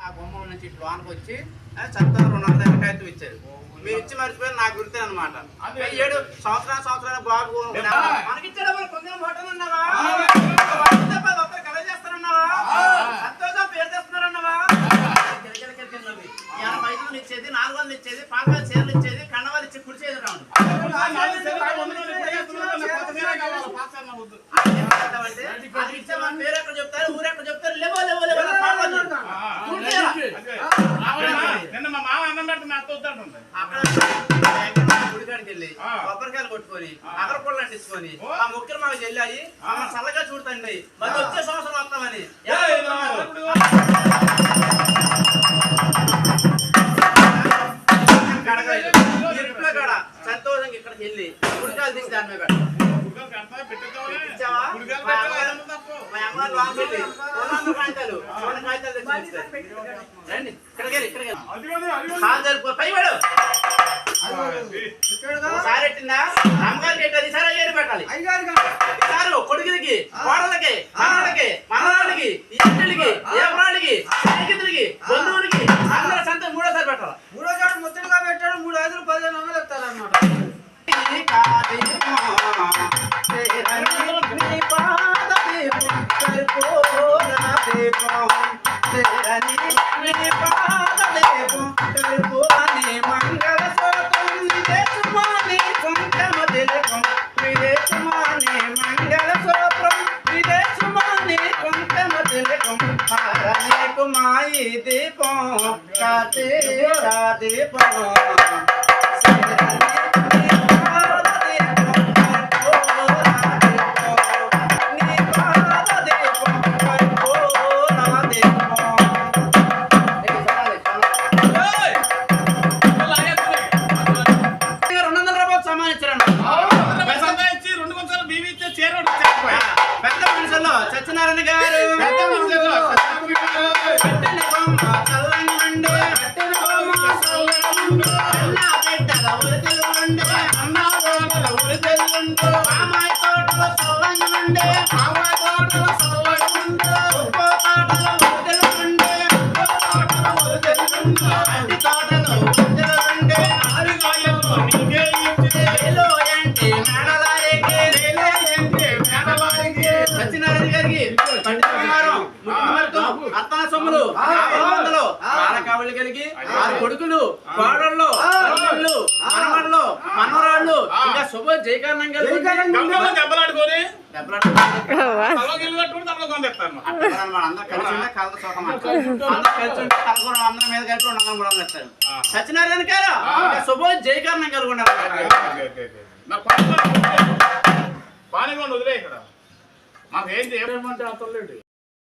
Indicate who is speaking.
Speaker 1: ఆ గుమ్మం నుంచి ఇట్లా లోనికి వచ్చి చక్కగా రెండు వందల కాగితం ఇచ్చారు మీరు ఇచ్చి మర్చిపోయి నాకు గుర్తే అనమాట ఏడు సంవత్సరాలు సంవత్సరాలు బాబు మరి కొంచెం హోటల్ అన్నావా? ఒక్కరు కళ చేస్తారన్నావా సంతోషం పేరు తెస్తున్నారన్నావా. ఎనభై ఐదు వందలు ఇచ్చేది నాలుగు వందలు ఇచ్చేది పాకాలు చీరలు ఇచ్చేది కండవాలు ఇచ్చి కుడిచి ఎదురాను ఎక్కడ చెప్తారు ఊరు ఎక్కడ చెప్తారు లేవో లేవో?
Speaker 2: నిన్న మా మామ అన్నం పెడితే మా అత్త వద్దంటుంది
Speaker 1: అక్కడ గుడికాడికి వెళ్ళి. కొబ్బరికాయలు కొట్టుకొని అగర పుల్ల అంటించుకొని. ఆ ముక్కలు మాకు మమ్మల్ని చల్లగా చూడుతండి మళ్ళీ వచ్చే సంవత్సరం వస్తామని సంతోషంగా ఇక్కడికి వెళ్ళి గుడికాయలు తీసి దాని మీద అమ్మగారికి ఎట్టది సరే అయ్యేది పెట్టాలి సారు కొడుకులకి కోడలకి మనవడికి కుమాయి దీపం కాతే దీపం రెండు
Speaker 2: కొంచెం బియ్యం ఇస్తే చీర.
Speaker 1: పెద్ద మనుషుల్లో సత్యనారాయణ గారు
Speaker 2: పెద్ద మనుషులు, సత్యనారాయణ గారు.
Speaker 1: సత్యనారాయణ గారికి అత్తన సొమ్ములు యాభై వందలు కాళ్ళకావళి కలిగి ఆరు కొడుకులు కోడళ్ళు అల్లుళ్ళు మనవళ్ళు మనవరాళ్ళు ఇంకా శుభ జయకారణం కలిగి
Speaker 2: దెబ్బలాడుకొని.
Speaker 1: సత్యనారాయణ గారు శుభ జయకారణం
Speaker 2: నా పాని బాగానే వదిలే ఇక్కడ. మాకు ఏం చేయమంటే అతలేడు